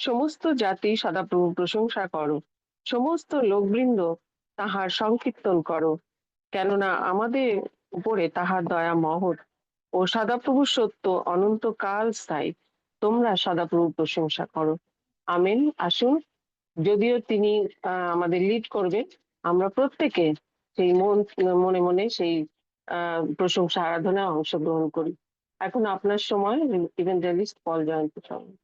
সমস্ত জাতি সদাপ্রভু প্রশংসা করো। সমস্ত লোকবৃন্দ তাহার সংকীর্তন করো। কেননা আমাদের উপরে তাহার দয়া মহৎ ও সদাপ্রভু সত্য অনন্তকাল স্থায়ী। তোমরা সদাপ্রভু প্রশংসা করো। আমেন। আসুন। যদিও তিনি আমাদের লিড করবে আমরা প্রত্যেকে সেই মন, মনে মনে সেই প্রশংসা, আরাধনায় অংশগ্রহণ করি। এখন আপনার সময় ইভেন্টালিস্ট পল জয়ন্ত সঙ্গে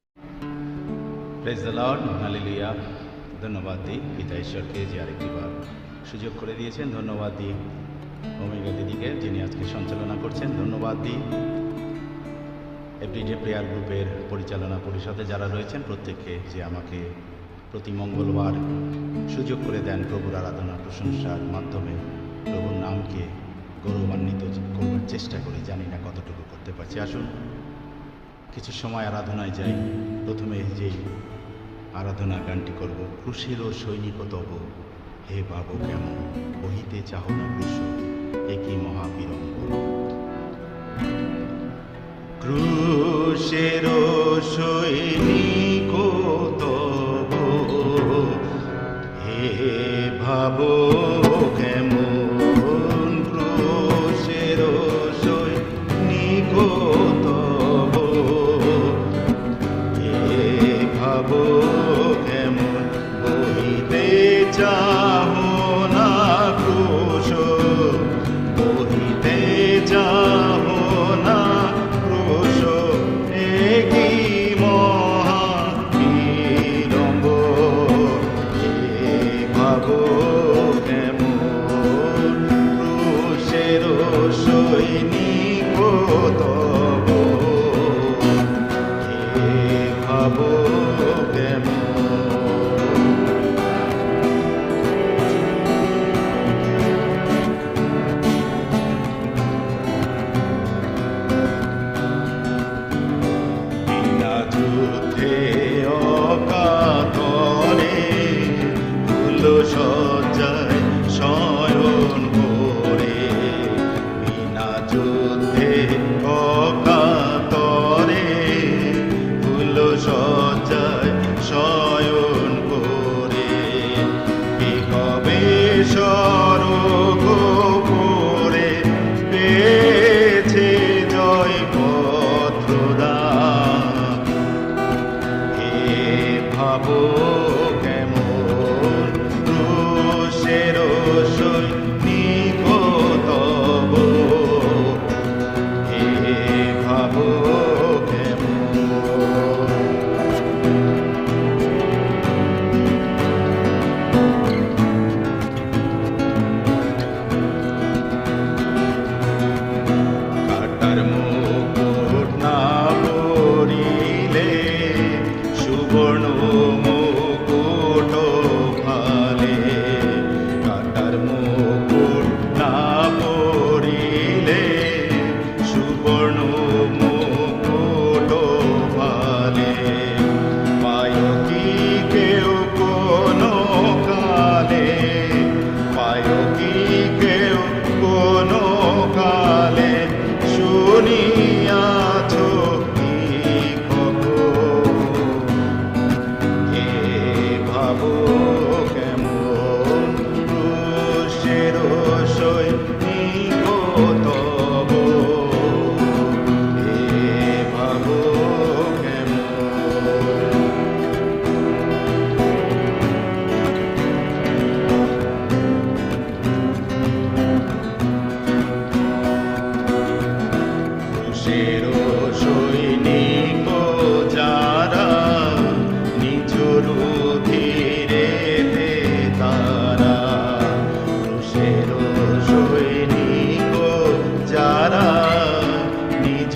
প্রেজ দ্য লর্ড হালেলুয়া ধন্যবাদ দিই। পিতা ঈশ্বরকে যে আরেকটিবার সুযোগ করে দিয়েছেন। ধন্যবাদ দিই অমিকা দিদিকে যিনি আজকে সঞ্চালনা করছেন। ধন্যবাদ দিই এভরিডে প্রেয়ার গ্রুপের পরিচালনা পরিষদে যারা রয়েছেন, প্রত্যেককে যে আমাকে প্রতি মঙ্গলবার সুযোগ করে দেন প্রভুর আরাধনা প্রশংসার মাধ্যমে। প্রভুর নামকে গৌরবান্বিত করবার চেষ্টা করি। জানি না কতটুকু করতে পারছি। আসুন, কিছু সময় আরাধনায় যাই। প্রথমে যেই আরাধনা গানটি করব ও সৈনিক তব। হে বাবু, কেমন? বহিতে চাহ না ক্রুশ একই মহাবিরম্ব ক্রুশেরও Oh, he oh. শুনিয়াছ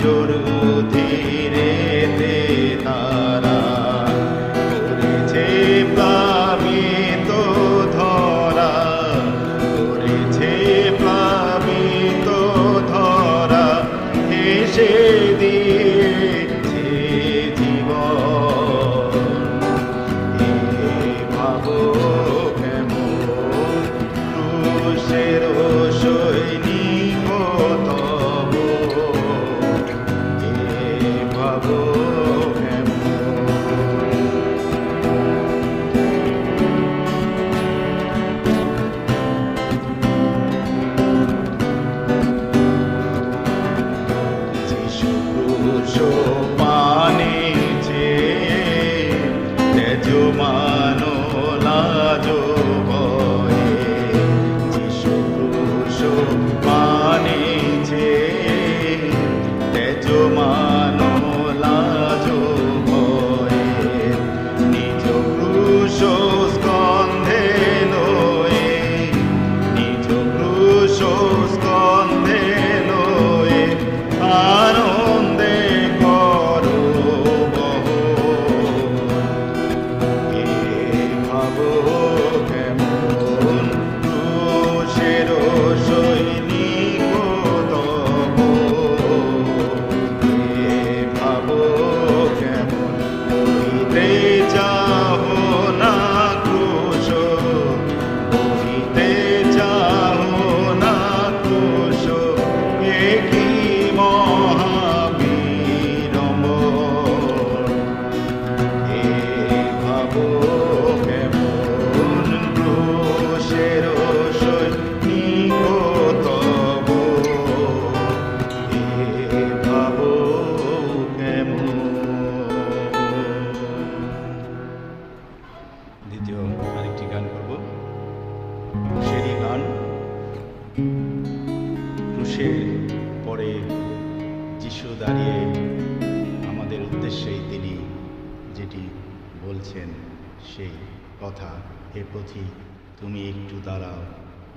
llorar.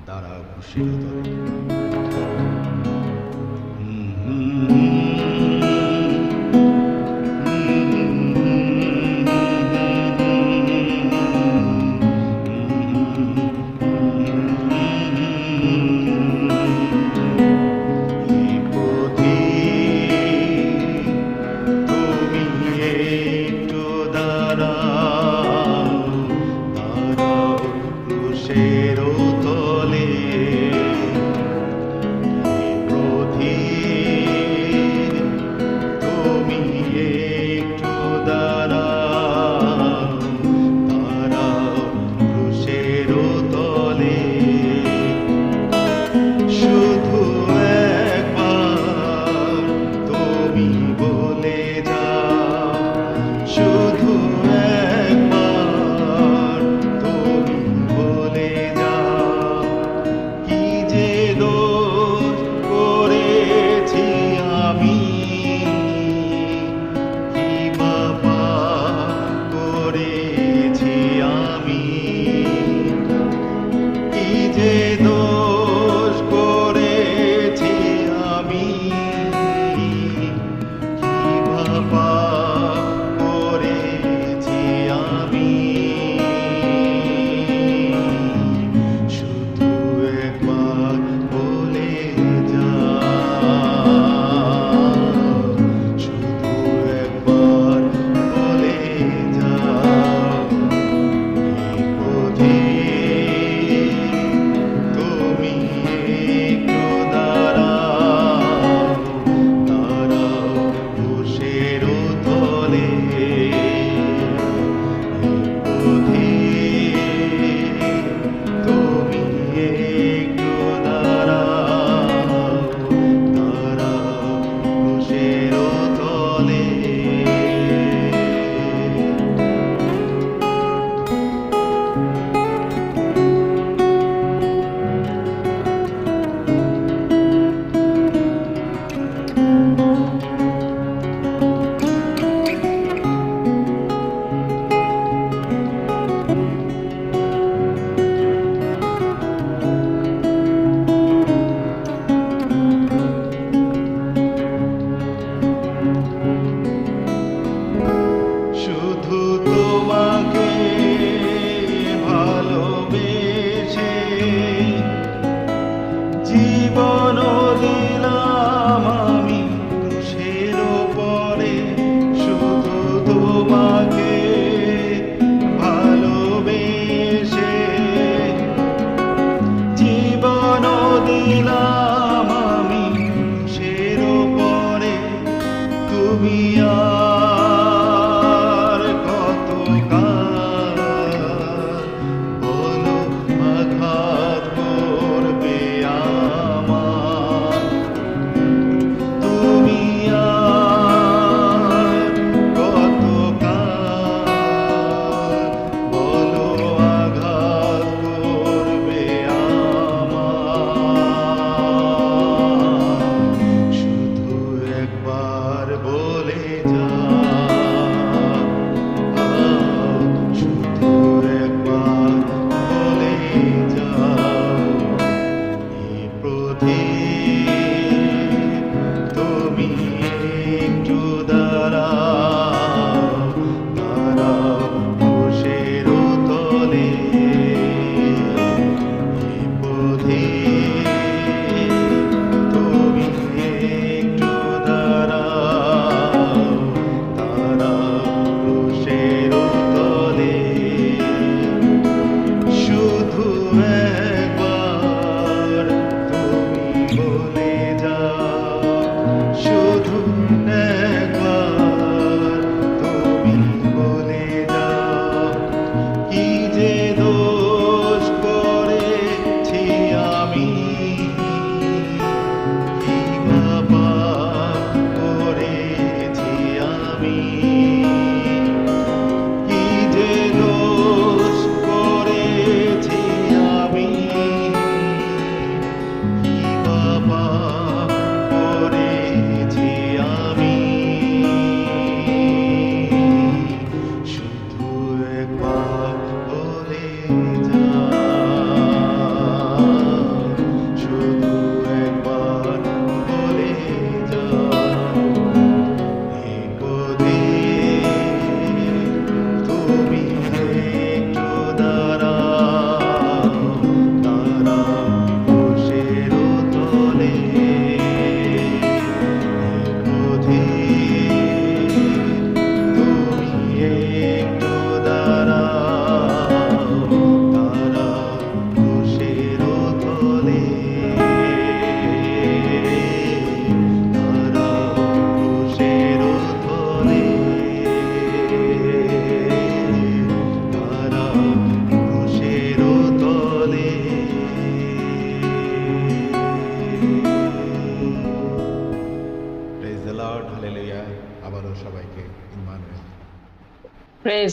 দাঁড়াও ঘুষের তরে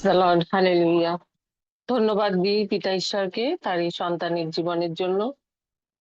প্রেজ দ্য লর্ড হালেলুয়া ধন্যবাদ দিই পিতা ঈশ্বরকে তার এই সন্তানের জীবনের জন্য।